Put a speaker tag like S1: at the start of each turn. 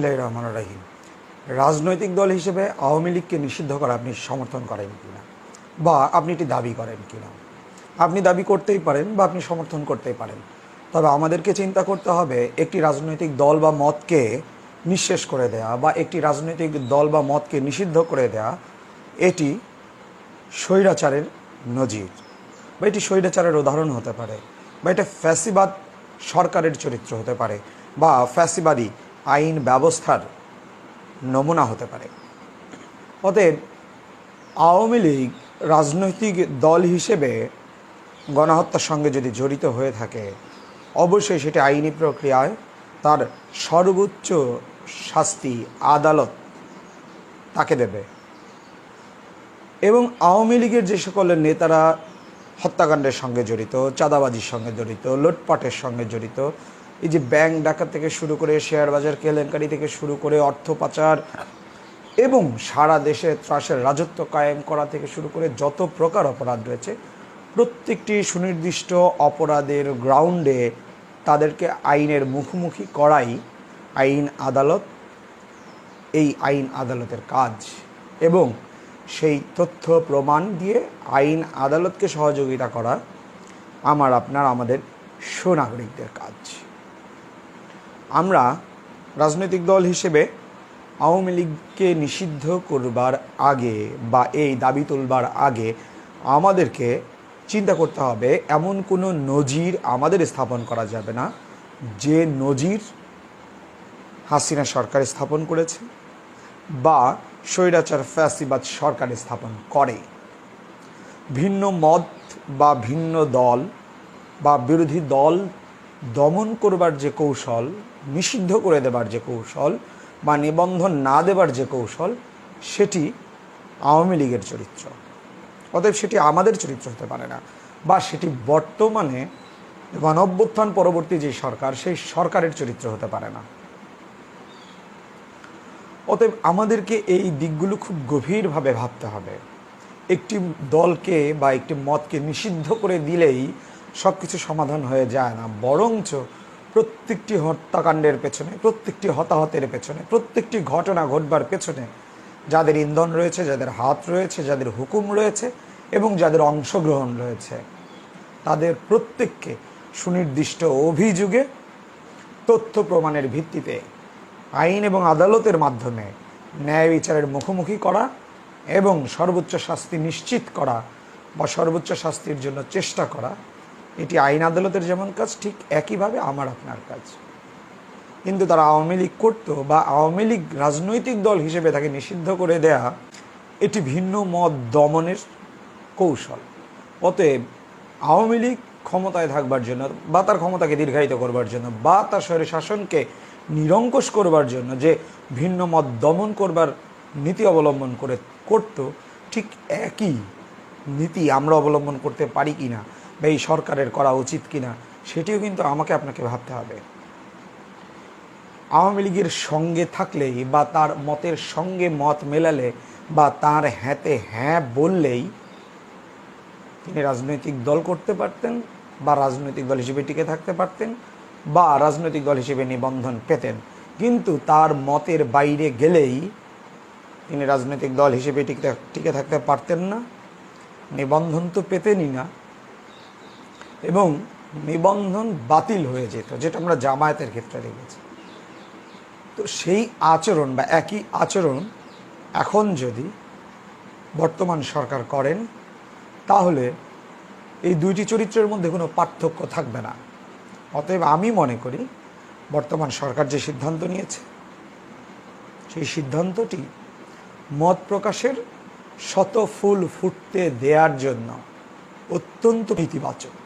S1: বিসমিল্লাহ রহমান রাহিম। রাজনৈতিক দল হিসেবে আওয়ামী লীগকে নিষিদ্ধ করা আপনি সমর্থন করেন কিনা বা আপনি এটি দাবি করেন কিনা আপনি দাবি করতেই পারেন বা আপনি সমর্থন করতেই পারেন। তবে আমাদেরকে চিন্তা করতে হবে একটি রাজনৈতিক দল বা মতকে নিঃশেষ করে দেয়া বা একটি রাজনৈতিক দল বা মতকে নিষিদ্ধ করে দেয়া, এটি স্বৈরাচারের নজির বা এটি স্বৈরাচারের উদাহরণ হতে পারে বা এটা ফ্যাসিবাদ সরকারের চরিত্র হতে পারে বা ফ্যাসিবাদী আইন ব্যবস্থার নমুনা হতে পারে। অতএব আওয়ামী লীগ রাজনৈতিক দল হিসেবে গণহত্যার সঙ্গে যদি জড়িত হয়ে থাকে, অবশ্যই সেটি আইনি প্রক্রিয়ায় তার সর্বোচ্চ শাস্তি, আদালত তাকে দেবে। এবং আওয়ামী লীগের যে সকল নেতারা হত্যাকাণ্ডের সঙ্গে জড়িত, চাঁদাবাজির সঙ্গে জড়িত, লুটপাটের সঙ্গে জড়িত এই যে ব্যাংক ডাকাত থেকে শুরু করে শেয়ার বাজার, কেলেঙ্কারি থেকে শুরু করে অর্থ পাচার এবং সারা দেশে ত্রাসের রাজত্ব কায়েম করা থেকে শুরু করে যত প্রকার অপরাধ রয়েছে, প্রত্যেকটি সুনির্দিষ্ট অপরাধের গ্রাউন্ডে তাদেরকে আইনের মুখোমুখি করাই আইন আদালত, এই আইন আদালতের কাজ এবং সেই তথ্য প্রমাণ দিয়ে আইন আদালতকে সহযোগিতা করা আমার, আপনার, আমাদের সুনাগরিকদের কাজ। আমরা রাজনৈতিক দল হিসেবে আওয়ামী লীগকে নিষিদ্ধ করবার আগে বা এই দাবি তুলবার আগে আমাদেরকে চিন্তা করতে হবে, এমন কোনো নজির আমাদের স্থাপন করা যাবে না যে নজির হাসিনা সরকার স্থাপন করেছে বা স্বৈরাচার ফ্যাসিবাদ সরকার স্থাপন করে। ভিন্ন মত বা ভিন্ন দল বা বিরোধী দল দমন করবার যে কৌশল নিষিদ্ধ করে দেবার যে কৌশল বা নিবন্ধন না দেবার যে কৌশল, সেটি আওয়ামী লীগের চরিত্র। অতএব সেটি আমাদের চরিত্র হতে পারে না বা সেটি বর্তমানে গণঅভ্যুত্থান পরবর্তী যে সরকার, সেই সরকারের চরিত্র হতে পারে না। অতএব আমাদেরকে এই দিকগুলো খুব গভীরভাবে ভাবতে হবে। একটি দলকে বা একটি মতকে নিষিদ্ধ করে দিলেই সব কিছু সমাধান হয়ে যায় না, বরঞ্চ প্রত্যেকটি হত্যাকাণ্ডের পেছনে, প্রত্যেকটি হতাহতের পেছনে, প্রত্যেকটি ঘটনা ঘটবার পেছনে যাদের ইন্ধন রয়েছে, যাদের হাত রয়েছে, যাদের হুকুম রয়েছে এবং যাদের অংশগ্রহণ রয়েছে, তাদের প্রত্যেককে সুনির্দিষ্ট অভিযোগে, তথ্য প্রমাণের ভিত্তিতে, আইন এবং আদালতের মাধ্যমে ন্যায় বিচারের মুখোমুখি করা এবং সর্বোচ্চ শাস্তি নিশ্চিত করা বা সর্বোচ্চ শাস্তির জন্য চেষ্টা করা এটি আইন আদালতের যেমন কাজ, ঠিক একইভাবে আমার আপনার কাজ। কিন্তু তারা আওয়ামী লীগ করতো বা আওয়ামী লীগ রাজনৈতিক দল হিসেবে তাকে নিষিদ্ধ করে দেয়া, এটি ভিন্ন মত দমনের কৌশল। অতএব আওয়ামী লীগ ক্ষমতায় থাকবার জন্য বা তার ক্ষমতাকে দীর্ঘায়িত করবার জন্য বা তার স্বৈর শাসনকে নিরঙ্কুশ করবার জন্য যে ভিন্ন মত দমন করবার নীতি অবলম্বন করে, করত, ঠিক একই নীতি আমরা অবলম্বন করতে পারি কি না বা এই সরকারের করা উচিত কিনা, সেটিও কিন্তু আমাকে আপনাকে ভাবতে হবে। আওয়ামী লীগের সঙ্গে থাকলেই বা তার মতের সঙ্গে মত মেলালে বা তার হ্যাঁতে হ্যাঁ বললেই তিনি রাজনৈতিক দল করতে পারতেন বা রাজনৈতিক দল হিসেবে টিকে থাকতে পারতেন বা রাজনৈতিক দল হিসেবে নিবন্ধন পেতেন। কিন্তু তার মতের বাইরে গেলেই তিনি রাজনৈতিক দল হিসেবে টিকে টিকে থাকতে পারতেন না, নিবন্ধন তো পেতেনই না। এবং নিবন্ধন বাতিল হয়ে যেত, যেটা আমরা জামায়াতের ক্ষেত্রে দেখেছি। তো সেই আচরণ বা একই আচরণ এখন যদি বর্তমান সরকার করেন, তাহলে এই দুইটি চরিত্রের মধ্যে কোনো পার্থক্য থাকবে না। অতএব আমি মনে করি, বর্তমান সরকার যে সিদ্ধান্ত নিয়েছে, সেই সিদ্ধান্তটি মত প্রকাশের শত ফুল ফুটতে দেওয়ার জন্য অত্যন্ত ইতিবাচক।